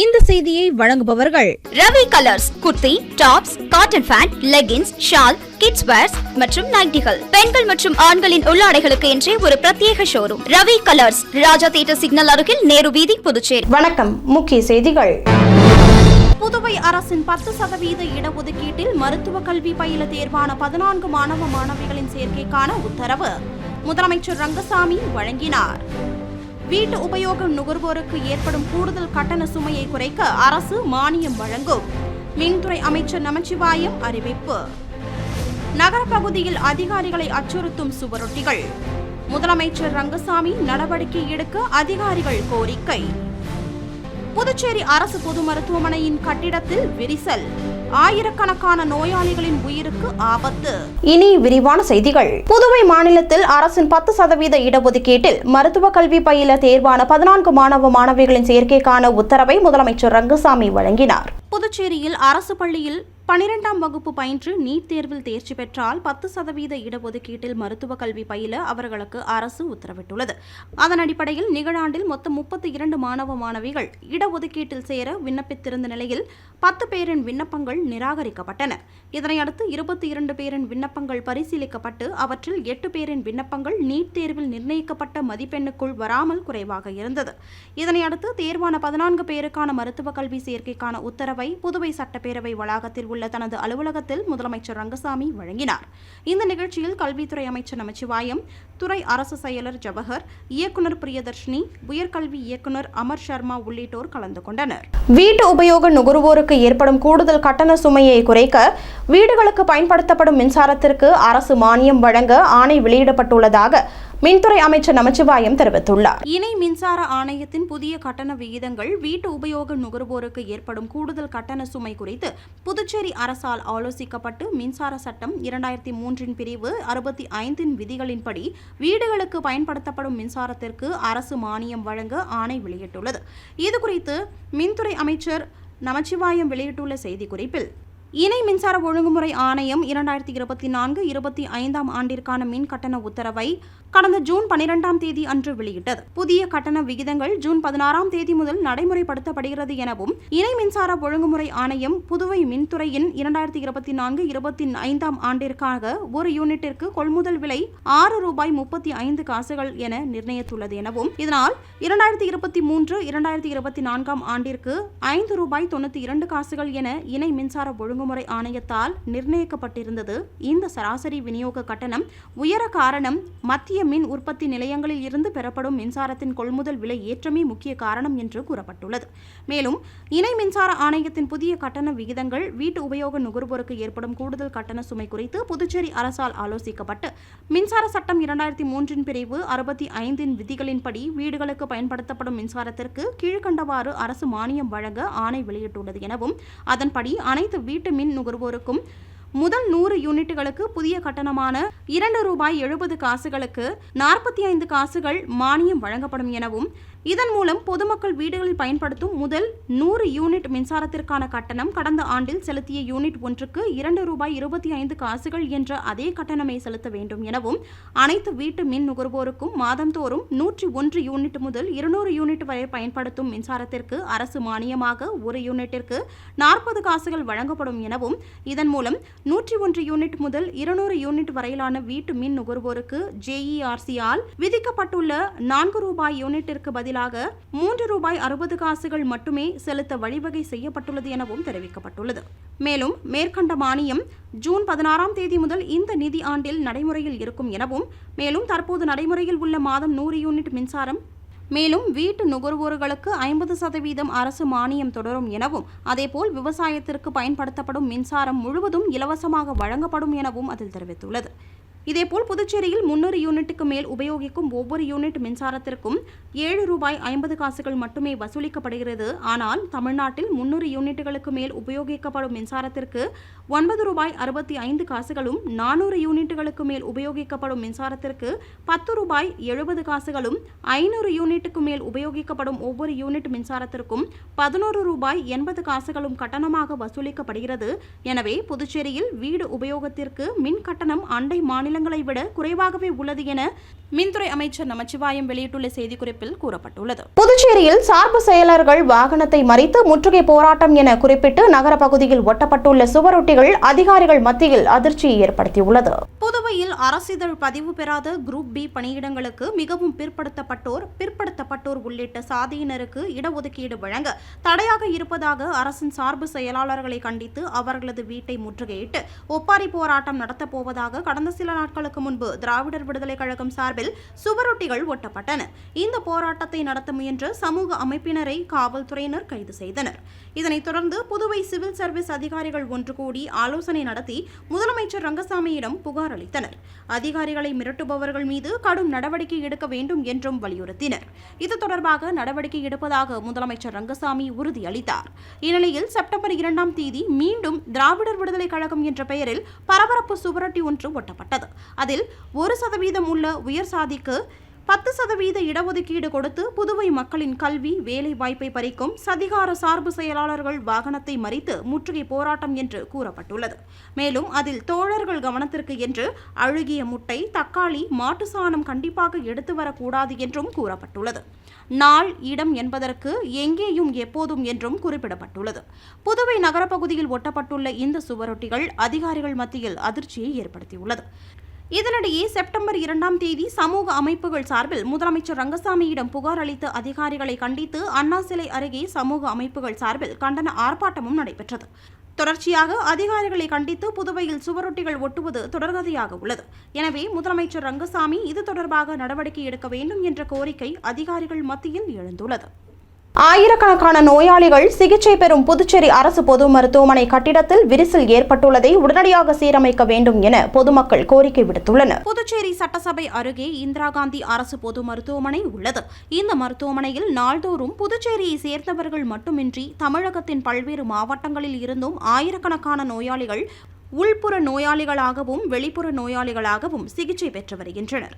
இந்த செய்தியை வழங்குபவர்கள் Ravi colours kurti tops cotton pant leggings shawl kids wears மற்றும் நைட்டிகள். பெண்கள் மற்றும் ஆண்களின் உள்ளாடைகளுக்கு என்றே ஒரு பிரத்யேக showroom Ravi colours Raja theatre signal அருகில் நேரு வீதி புதுச்சேரி. வணக்கம். முக்கிய செய்திகள். புதுவை அரசின் பத்து சதவீத இடஒதுக்கீட்டில் மருத்துவ கல்வி பயில தேர்வான பதினான்கு மாணவ மாணவிகளின் சேர்க்கைக்கான உத்தரவு. முதலமைச்சர் ரங்கசாமி வழங்கினார். வீட்டு உபயோக நுகர்வோருக்கு ஏற்படும் கூடுதல் கட்டண சுமையை குறைக்க அரசு மானியம் வழங்கும். மின்துறை அமைச்சர் நமச்சிவாயம் அறிவிப்பு. நகரப்பகுதியில் அதிகாரிகளை அச்சுறுத்தும் சுவரொட்டிகள். முதலமைச்சர் ரங்கசாமி நடவடிக்கை எடுக்க அதிகாரிகள் கோரிக்கை. புதுச்சேரி அரசு பொது மருத்துவமனையின் கட்டிடத்தில் விரிசல். ஆயிரக்கணக்கான நோயாளிகளின் உயிருக்கு ஆபத்து. இனி விரிவான செய்திகள். புதுவை மாநிலத்தில் அரசின் பத்து சதவீத இடஒதுக்கீட்டில் மருத்துவ கல்வி பயில தேர்வான பதினான்கு மாணவ மாணவிகளின் சேர்க்கைக்கான உத்தரவை முதலமைச்சர் ரங்கசாமி வழங்கினார். புதுச்சேரியில் அரசு பள்ளியில் பனிரெண்டாம் வகுப்பு பயின்று நீட் தேர்வில் தேர்ச்சி பெற்றால் பத்து சதவீத இடஒதுக்கீட்டில் மருத்துவ கல்வி பயில அவர்களுக்கு அரசு உத்தரவிட்டுள்ளது. அதன் அடிப்படையில் நிகழாண்டில் மொத்தம் முப்பத்தி இரண்டு மாணவ மாணவிகள் இடஒதுக்கீட்டில் சேர விண்ணப்பித்திருந்த நிலையில் பத்து பேரின் விண்ணப்பங்கள் நிராகரிக்கப்பட்டன. இதனையடுத்து இருபத்தி இரண்டு பேரின் விண்ணப்பங்கள் பரிசீலிக்கப்பட்டு அவற்றில் எட்டு பேரின் விண்ணப்பங்கள் நீட் தேர்வில் நிர்ணயிக்கப்பட்ட மதிப்பெண்ணுக்குள் வராமல் குறைவாக இருந்தது. இதனையடுத்து தேர்வான பதினான்கு பேருக்கான மருத்துவ கல்வி சேர்க்கைக்கான உத்தரவை புதுவை சட்டப்பேரவை வளாகத்தில் உள்ள தனது அலுவலகத்தில் முதலமைச்சர் ரங்கசாமி வழங்கினார். இந்த நிகழ்ச்சியில் கல்வித்துறை அமைச்சர் நமச்சிவாயம் துறை அரசு செயலர் ஜவஹர் இயக்குனர் பிரியதர்ஷினி உயர்கல்வி இயக்குனர் அமர் சர்மா உள்ளிட்டோர் கலந்து கொண்டனர். வீட்டு உபயோக நுகர்வோருக்கு ஏற்படும் கூடுதல் கட்டண சுமையை குறைக்க வீடுகளுக்கு பயன்படுத்தப்படும் மின்சாரத்திற்கு அரசு மானியம் வழங்க ஆணை வெளியிடப்பட்டுள்ளதாக மின்துறை அமைச்சர் நமச்சிவாயம் தெரிவித்துள்ளார். இணை மின்சார ஆணையத்தின் புதிய கட்டண விகிதங்கள் வீட்டு உபயோக நுகர்வோருக்கு ஏற்படும் கூடுதல் கட்டண சுமை குறித்து புதுச்சேரி அரசால் ஆலோசிக்கப்பட்டு மின்சார சட்டம் இரண்டாயிரத்தி மூன்றின் பிரிவு அறுபத்தி ஐந்தின் விதிகளின்படி வீடுகளுக்கு பயன்படுத்தப்படும் மின்சாரத்திற்கு அரசு மானியம் வழங்க ஆணை வெளியிட்டுள்ளது. இதுகுறித்து மின்துறை அமைச்சர் நமச்சிவாயம் வெளியிட்டுள்ள செய்திக்குறிப்பில் இணை மின்சார ஒழுங்குமுறை ஆணையம் இரண்டாயிரத்தி இருபத்தி நான்கு இருபத்தி ஐந்தாம் ஆண்டிற்கான மின் கட்டண உத்தரவை கடந்த ஜூன் பனிரெண்டாம் தேதி அன்று வெளியிட்டது. புதிய கட்டண விகிதங்கள் ஜூன் பதினாறாம் தேதி முதல் நடைமுறைப்படுத்தப்படுகிறது எனவும் இணை மின்சார ஒழுங்குமுறை ஆணையம் புதுவை மின்துறையின் இரண்டாயிரத்தி இருபத்தி நான்கு இருபத்தி ஐந்தாம் ஆண்டிற்காக ஒரு யூனிட்டிற்கு கொள்முதல் விலை ஆறு ரூபாய் முப்பத்தி ஐந்து காசுகள் என நிர்ணயித்துள்ளது எனவும் இதனால் இரண்டாயிரத்தி இருபத்தி மூன்று இரண்டாயிரத்தி இருபத்தி நான்காம் ஆண்டிற்கு ஐந்து ரூபாய் தொண்ணூத்தி இரண்டு காசுகள் என இணை மின்சார ஒழுங்குமுறை ஆணையத்தால் நிர்ணயிக்கப்பட்டிருந்தது. இந்த சராசரி விநியோக கட்டணம் உயர காரணம் மத்திய மின் உற்பத்தி நிலையங்களில் இருந்து பெறப்படும் மின்சாரத்தின் கொள்முதல் விலை ஏற்றமே முக்கிய காரணம் என்று கூறப்பட்டுள்ளது. மேலும் இணை மின்சார ஆணையத்தின் புதிய கட்டண விகிதங்கள் வீட்டு உபயோக நுகர்வோருக்கு ஏற்படும் கூடுதல் கட்டண சுமை குறித்து புதுச்சேரி அரசால் ஆலோசிக்கப்பட்டு மின்சார சட்டம் இரண்டாயிரத்தி மூன்றின் பிரிவு அறுபத்தி ஐந்தின் விதிகளின்படி வீடுகளுக்கு பயன்படுத்தப்படும் மின்சாரத்திற்கு கீழ்கண்டவாறு அரசு மானியம் வழங்க ஆணை வெளியிட்டுள்ளது எனவும் அதன்படி அனைத்து வீட்டு மின் நுகர்வோருக்கும் முதல் நூறு யூனிட்டுகளுக்கு புதிய கட்டணமான இரண்டு ரூபாய் எழுபது காசுகளுக்கு நாற்பத்தி ஐந்து காசுகள் மானியம் வழங்கப்படும் எனவும் இதன் மூலம் பொதுமக்கள் வீடுகளில் பயன்படுத்தும் முதல் நூறு யூனிட் மின்சாரத்திற்கான கட்டணம் கடந்த ஆண்டில் செலுத்திய யூனிட் ஒன்றுக்கு இரண்டு ரூபாய் இருபத்தி ஐந்து காசுகள் என்ற அதே கட்டணமே செலுத்த வேண்டும் எனவும் அனைத்து வீட்டு மின் நுகர்வோருக்கும் மாதந்தோறும் நூற்றி ஒன்று யூனிட் முதல் இருநூறு யூனிட் வரை பயன்படுத்தும் மின்சாரத்திற்கு அரசு மானியமாக ஒரு யூனிட்டிற்கு நாற்பது காசுகள் வழங்கப்படும் எனவும் இதன் மூலம் நூற்றி ஒன்று யூனிட் முதல் இருநூறு யூனிட் வரையிலான வீட்டு மின் நுகர்வோருக்கு ஜேஇஆர்சியால் விதிக்கப்பட்டுள்ள நான்கு ரூபாய் யூனிட்டிற்கு பதிலாக மூன்று ரூபாய் அறுபது காசுகள் மட்டுமே செலுத்த வழிவகை செய்யப்பட்டுள்ளது எனவும் தெரிவிக்கப்பட்டுள்ளது. மேலும் மேற்கண்ட மானியம் ஜூன் பதினாறாம் தேதி முதல் இந்த நிதி ஆண்டில் நடைமுறையில் இருக்கும் எனவும் மேலும் தற்போது நடைமுறையில் உள்ள மாதம் நூறு யூனிட் மின்சாரம் மேலும் வீட்டு நுகர்வோர்களுக்கு ஐம்பது சதவீதம் அரசு மானியம் தொடரும் எனவும் அதேபோல் விவசாயத்திற்கு பயன்படுத்தப்படும் மின்சாரம் முழுவதும் இலவசமாக வழங்கப்படும் எனவும் அதில் தெரிவித்துள்ளது. இதேபோல் புதுச்சேரியில் முன்னூறு யூனிட்டுக்கு மேல் உபயோகிக்கும் ஒவ்வொரு யூனிட் மின்சாரத்திற்கும் ஏழு ரூபாய் ஐம்பது காசுகள் மட்டுமே வசூலிக்கப்படுகிறது. ஆனால் தமிழ்நாட்டில் முன்னூறு யூனிட்டுகளுக்கு மேல் உபயோகிக்கப்படும் மின்சாரத்திற்கு ஒன்பது ரூபாய் அறுபத்தி ஐந்து காசுகளும் நானூறு யூனிட்டுகளுக்கு மேல் உபயோகிக்கப்படும் மின்சாரத்திற்கு பத்து ரூபாய் எழுபது காசுகளும் ஐநூறு யூனிட்டுக்கு மேல் உபயோகிக்கப்படும் ஒவ்வொரு யூனிட் மின்சாரத்திற்கும் பதினோரு ரூபாய் எண்பது காசுகளும் கட்டணமாக வசூலிக்கப்படுகிறது. எனவே புதுச்சேரியில் வீடு உபயோகத்திற்கு மின் கட்டணம் அண்டை மாநில மாநிலங்களை விட குறைவாகவே உள்ளது என மின்துறை அமைச்சர் நமச்சிவாயம் வெளியிட்டுள்ள செய்திக்குறிப்பில் கூறப்பட்டுள்ளது. புதுச்சேரியில் சார்பு செயலர்கள் வாகனத்தை மறித்து முற்றுகை போராட்டம் என குறிப்பிட்டு நகர பகுதியில் ஒட்டப்பட்டுள்ள சுவரொட்டிகள் அதிகாரிகள் மத்தியில் அதிர்ச்சியை ஏற்படுத்தியுள்ளது. புதுவையில் அரசிதழ் பதிவு பெறாத குரூப் பி பணியிடங்களுக்கு மிகவும் பிற்படுத்தப்பட்டோர் பிற்படுத்தப்பட்டோர் உள்ளிட்ட சாதியினருக்கு இடஒதுக்கீடு வழங்க தடையாக இருப்பதாக அரசின் சார்பு செயலாளர்களை கண்டித்து அவர்களது வீட்டை முற்றுகையிட்டு ஒப்பாரி போராட்டம் நடத்தப் போவதாக கடந்த சில நாட்களுக்கு முன்பு திராவிடர் விடுதலை கழகம் சார்பில் சுவரொட்டிகள் ஒட்டப்பட்டன. இந்த போராட்டத்தை நடத்த முயன்ற சமூக அமைப்பினரை காவல்துறையினர் கைது செய்தனர். இதனைத் தொடர்ந்து புதுவை சிவில் சர்வீஸ் அதிகாரிகள் ஒன்று கூடி ஆலோசனை நடத்தி முதலமைச்சர் ரங்கசாமியிடம் புகார் அளித்தனர். அதிகாரிகளை மிரட்டுபவர்கள் மீது கடும் நடவடிக்கை எடுக்க வேண்டும் என்றும் வலியுறுத்தினர். இது தொடர்பாக நடவடிக்கை எடுப்பதாக முதலமைச்சர் ரங்கசாமி உறுதியளித்தார். இந்நிலையில் செப்டம்பர் இரண்டாம் தேதி மீண்டும் திராவிடர் விடுதலை கழகம் என்ற பெயரில் பரபரப்பு சுவரொட்டி ஒன்று ஒட்டப்பட்டது. அதில் ஒரு சதவீதம் உள்ள உயர் சாதிக்கு பத்து சதவீத இடஒதுக்கீடு கொடுத்து புதுவை மக்களின் கல்வி வேலை வாய்ப்பை பறிக்கும் சதிகார சார்பு செயலாளர்கள் வாகனத்தை மறித்து முற்றுகை போராட்டம் என்று கூறப்பட்டுள்ளது. மேலும் அதில் தோழர்கள் கவனத்திற்கு என்று அழுகிய முட்டை தக்காளி மாட்டு சாணம் கண்டிப்பாக எடுத்து வரக்கூடாது என்றும் கூறப்பட்டுள்ளது. நாள் இடம் என்பதற்கு எங்கேயும் எப்போதும் என்றும் குறிப்பிடப்பட்டுள்ளது. புதுவை நகரப்பகுதியில் ஒட்டப்பட்டுள்ள இந்த சுவரொட்டிகள் அதிகாரிகள் மத்தியில் அதிர்ச்சியை ஏற்படுத்தியுள்ளது. இதனிடையே செப்டம்பர் இரண்டாம் தேதி சமூக அமைப்புகள் சார்பில் முதலமைச்சர் ரங்கசாமியிடம் புகார் அளித்த அதிகாரிகளை கண்டித்து அண்ணா சிலை அருகே சமூக அமைப்புகள் சார்பில் கண்டன ஆர்ப்பாட்டமும் நடைபெற்றது. தொடர்ச்சியாக அதிகாரிகளை கண்டித்து புதுவையில் சுவரொட்டிகள் ஒட்டுவது தொடர்கதையாக உள்ளது. எனவே முதலமைச்சர் ரங்கசாமி இது தொடர்பாக நடவடிக்கை எடுக்க வேண்டும் என்ற கோரிக்கை அதிகாரிகள் மத்தியில் எழுந்துள்ளது. ஆயிரக்கணக்கான நோயாளிகள் சிகிச்சை பெறும் புதுச்சேரி அரசு பொது மருத்துவமனை கட்டிடத்தில் விரிசல் ஏற்பட்டுள்ளதை உடனடியாக சீரமைக்க வேண்டும் என பொதுமக்கள் கோரிக்கை விடுத்துள்ளனர். புதுச்சேரி சட்டசபை அருகே இந்திரா காந்தி அரசு பொது மருத்துவமனை உள்ளது. இந்த மருத்துவமனையில் நாள்தோறும் புதுச்சேரியை சேர்ந்தவர்கள் மட்டுமின்றி தமிழகத்தின் பல்வேறு மாவட்டங்களில் இருந்தும் ஆயிரக்கணக்கான நோயாளிகள் உள்புற நோயாளிகளாகவும் வெளிப்புற நோயாளிகளாகவும் சிகிச்சை பெற்று வருகின்றனர்.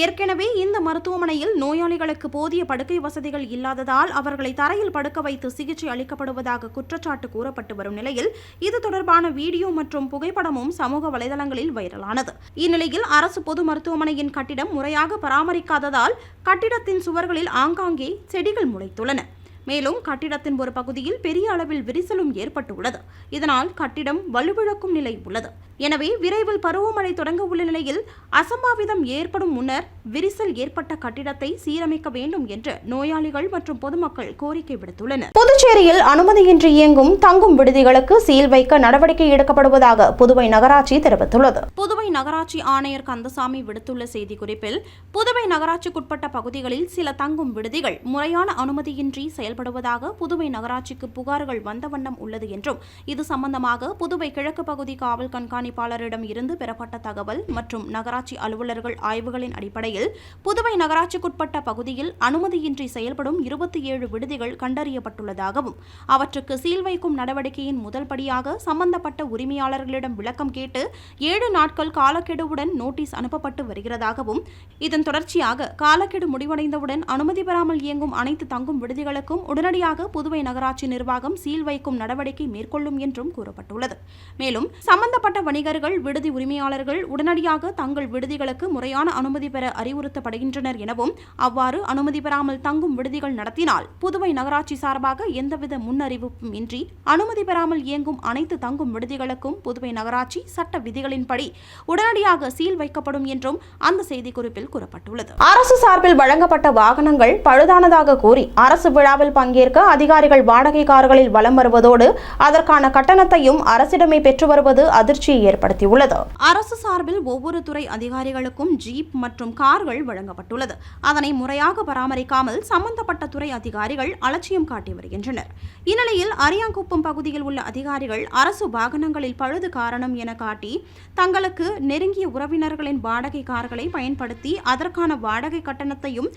ஏற்கனவே இந்த மருத்துவமனையில் நோயாளிகளுக்கு போதிய படுக்கை வசதிகள் இல்லாததால் அவர்களை தரையில் படுக்க வைத்து சிகிச்சை அளிக்கப்படுவதாக குற்றச்சாட்டு கூறப்பட்டு வரும் நிலையில் இது தொடர்பான வீடியோ மற்றும் புகைப்படமும் சமூக வலைதளங்களில் வைரலானது. இந்நிலையில் அரசு பொது மருத்துவமனையின் கட்டிடம் முறையாக பராமரிக்காததால் கட்டிடத்தின் சுவர்களில் ஆங்காங்கே செடிகள் முளைத்துள்ளன. மேலும் கட்டிடத்தின் ஒரு பகுதியில் பெரிய அளவில் விரிசலும் ஏற்பட்டுள்ளது. இதனால் கட்டிடம் வலுவிழக்கும் நிலை உள்ளது. எனவே விரைவில் பருவமழை தொடங்க உள்ள நிலையில் அசம்பாவிதம் ஏற்படும் முன்னர் விரிசல் ஏற்பட்ட கட்டிடத்தை சீரமைக்க வேண்டும் என்று நோயாளிகள் மற்றும் பொதுமக்கள் கோரிக்கை விடுத்துள்ளனர். புதுச்சேரியில் அனுமதியின்றி இயங்கும் தங்கும் விடுதிகளுக்கு சீல் வைக்க நடவடிக்கை எடுக்கப்படுவதாக புதுவை நகராட்சி தெரிவித்துள்ளது. புதுவை நகராட்சி ஆணையர் கந்தசாமி விடுத்துள்ள செய்திக்குறிப்பில் புதுவை நகராட்சிக்குட்பட்ட பகுதிகளில் சில தங்கும் விடுதிகள் முறையான அனுமதியின்றி செயல் செயல்படுவதாக புதுவை நகராட்சிக்கு புகார்கள் வந்த வண்ணம் உள்ளது என்றும் இது சம்பந்தமாக புதுவை கிழக்கு பகுதி காவல் கண்காணிப்பாளரிடம் இருந்து பெறப்பட்ட தகவல் மற்றும் நகராட்சி அலுவலர்கள் ஆய்வுகளின் அடிப்படையில் புதுவை நகராட்சிக்குட்பட்ட பகுதியில் அனுமதியின்றி செயல்படும் இருபத்தி ஏழு விடுதிகள் கண்டறியப்பட்டுள்ளதாகவும் அவற்றுக்கு சீல் வைக்கும் நடவடிக்கையின் முதல் படியாக சம்பந்தப்பட்ட உரிமையாளர்களிடம் விளக்கம் கேட்டு ஏழு நாட்கள் காலக்கெடுவுடன் நோட்டீஸ் அனுப்பப்பட்டு வருகிறதாகவும் இதன் தொடர்ச்சியாக காலக்கெடு முடிவடைந்தவுடன் அனுமதி பெறாமல் இயங்கும் அனைத்து தங்கும் விடுதிகளுக்கும் உடனடியாக புதுவை நகராட்சி நிர்வாகம் சீல் வைக்கும் நடவடிக்கை மேற்கொள்ளும் என்றும் கூறப்பட்டுள்ளது. மேலும் சம்பந்தப்பட்ட வணிகர்கள் விடுதி உரிமையாளர்கள் உடனடியாக தங்கள் விடுதிகளுக்கு முறையான அனுமதி பெற அறிவுறுத்தப்படுகின்றனர் எனவும் அவ்வாறு அனுமதி பெறாமல் தங்கும் விடுதிகள் நடத்தினால் புதுவை நகராட்சி சார்பாக எந்தவித முன்னறிவிப்பும் இன்றி அனுமதி பெறாமல் இயங்கும் அனைத்து தங்கும் விடுதிகளுக்கும் புதுவை நகராட்சி சட்ட விதிகளின்படி உடனடியாக சீல் வைக்கப்படும் என்றும் அந்த செய்திக்குறிப்பில் கூறப்பட்டுள்ளது. அரசு சார்பில் வழங்கப்பட்ட வாகனங்கள் பழுதானதாக கூறி அரசு விழாவில் பங்கேற்க அதிகாரிகள் வாடகை கார்களில் வலம் வருவதோடு அதற்கான கட்டணத்தையும் அரசிடமே பெற்று வருவது அதிர்ச்சியை ஏற்படுத்தியுள்ளது. அரசு சார்பில் ஒவ்வொரு துறை அதிகாரிகளுக்கும் ஜீப் மற்றும் கார்கள் வழங்கப்பட்டுள்ளது. அதனை முறையாக பராமரிக்காமல் சம்பந்தப்பட்ட துறை அதிகாரிகள் அலட்சியம் காட்டி வருகின்றனர். இந்நிலையில் அரியாங்குப்பம் பகுதியில் உள்ள அதிகாரிகள் அரசு வாகனங்களில் பழுது காரணம் என காட்டி தங்களுக்கு நெருங்கிய உறவினர்களின் வாடகை கார்களை பயன்படுத்தி அதற்கான வாடகை கட்டணத்தையும்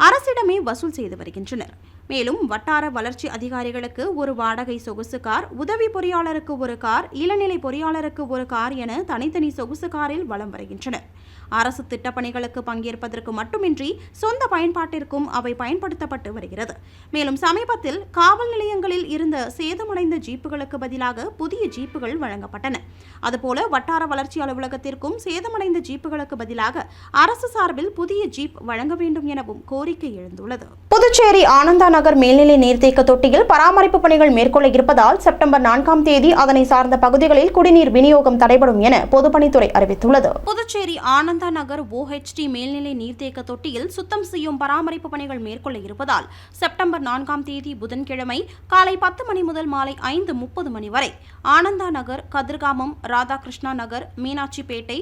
அரசிடமே வசூல் செய்து வருகின்றனர். மேலும் வட்டார வளர்ச்சி அதிகாரிகளுக்கு ஒரு வாடகை சொகுசு கார் உதவி பொறியாளருக்கு ஒரு கார் இளநிலை பொறியாளருக்கு ஒரு கார் என தனித்தனி சொகுசு காரில் வலம் வருகின்றனர். அரசு திட்டப்பணிகளுக்கு பங்கேற்பதற்கு மட்டுமின்றி சொந்த பயன்பாட்டிற்கும் அவை பயன்படுத்தப்பட்டு வருகிறது. மேலும் சமீபத்தில் காவல் நிலையங்களில் இருந்த சேதமடைந்த ஜீப்புகளுக்கு பதிலாக புதிய ஜீப்புகள் வழங்கப்பட்டன. அதுபோல வட்டார வளர்ச்சி அலுவலகத்திற்கும் சேதமடைந்த ஜீப்புகளுக்கு பதிலாக அரசு சார்பில் புதிய ஜீப் வழங்க வேண்டும் எனவும் கோரிக்கை எழுந்துள்ளது. புதுச்சேரி ஆனந்தா நகர் மேல்நிலை நீர்த்தேக்க தொட்டியில் பராமரிப்பு பணிகள் மேற்கொள்ள இருப்பதால் செப்டம்பர் நான்காம் தேதி அதனை சார்ந்த பகுதிகளில் குடிநீர் விநியோகம் தடைபடும் என பொதுப்பணித்துறை அறிவித்துள்ளது. புதுச்சேரி ஆனந்த் நகர் ஓஹெச்டி மேல்நிலை நீர்த்தேக்க தொட்டியில் சுத்தம் செய்யும் பராமரிப்பு பணிகள் மேற்கொள்ள இருப்பதால் செப்டம்பர் நான்காம் தேதி புதன்கிழமை காலை பத்து மணி முதல் மாலை ஐந்து முப்பது மணி வரை ஆனந்தா நகர் கதிர்காமம் ராதாகிருஷ்ணா நகர் மீனாட்சிப்பேட்டை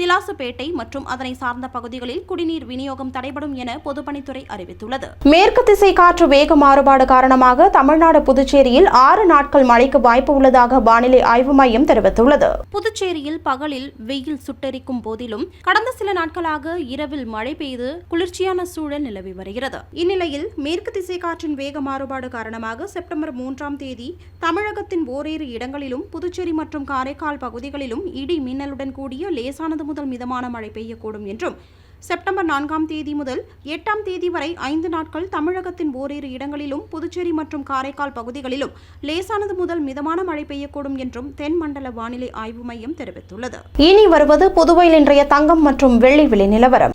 திலாசுப்பேட்டை மற்றும் அதனை சார்ந்த பகுதிகளில் குடிநீர் விநியோகம் தடைபடும் என பொதுப்பணித்துறை அறிவித்துள்ளது. மேற்கு திசை காற்று வேக மாறுபாடு காரணமாக தமிழ்நாடு புதுச்சேரியில் ஆறு நாட்கள் மழைக்கு வாய்ப்பு உள்ளதாக வானிலை ஆய்வு மையம் தெரிவித்துள்ளது. புதுச்சேரியில் பகலில் வெயில் சுட்டெரிக்கும் போதிலும் கடந்த சில நாட்களாக இரவில் மழை பெய்து குளிர்ச்சியான சூழல் நிலவி வருகிறது. இந்நிலையில் மேற்கு திசை காற்றின் வேக மாறுபாடு காரணமாக செப்டம்பர் மூன்றாம் தேதி தமிழகத்தின் ஓரிரு இடங்களிலும் புதுச்சேரி மற்றும் காரைக்கால் பகுதிகளிலும் இடி மின்னலுடன் கூடிய லேசானது முதல் மிதமான மழை பெய்யக்கூடும் என்றும் செப்டம்பர் நான்காம் தேதி முதல் எட்டாம் தேதி வரை ஐந்து நாட்கள் தமிழகத்தின் ஓரிரு இடங்களிலும் புதுச்சேரி மற்றும் காரைக்கால் பகுதிகளிலும் லேசானது முதல் மிதமான மழை பெய்யக்கூடும் என்றும் தென்மண்டல வானிலை ஆய்வு மையம் தெரிவித்துள்ளது. இனி வருவது புதுவையில் இன்றைய தங்கம் மற்றும் வெள்ளி விலை நிலவரம்.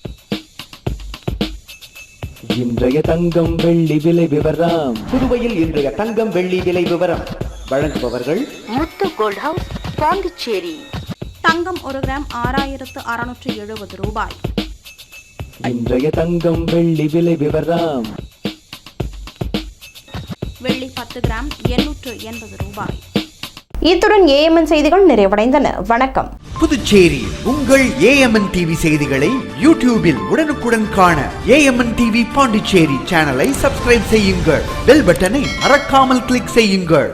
இன்றைய தங்கம் வெள்ளி விலை விவரம். புதுவையில் இன்றைய தங்கம் வெள்ளி விலை விவரம். வழங்குபவர்கள் முத்து கோல்ட் ஹவுஸ் பாண்டிச்சேரி. தங்கம் ஒரு கிராம் ஆறாயிரத்து அறுநூற்று எழுபது ரூபாய். இன்றைய தங்கம் வெள்ளி விலை விவரம் வெள்ளி பத்து கிராம் எண்ணூற்று எண்பது ரூபாய். இத்துடன் ஏஎம்என் செய்திகள் நிறைவடைந்தன. வணக்கம். புதுச்சேரி உங்கள் ஏஎம்என் டிவி செய்திகளை யூடியூபில் உடனுக்குடன் காண ஏஎம்என் டிவி பாண்டிச்சேரி சேனலை சப்ஸ்கிரைப் செய்யுங்கள். பெல் பட்டனை மறக்காமல் கிளிக் செய்யுங்கள்.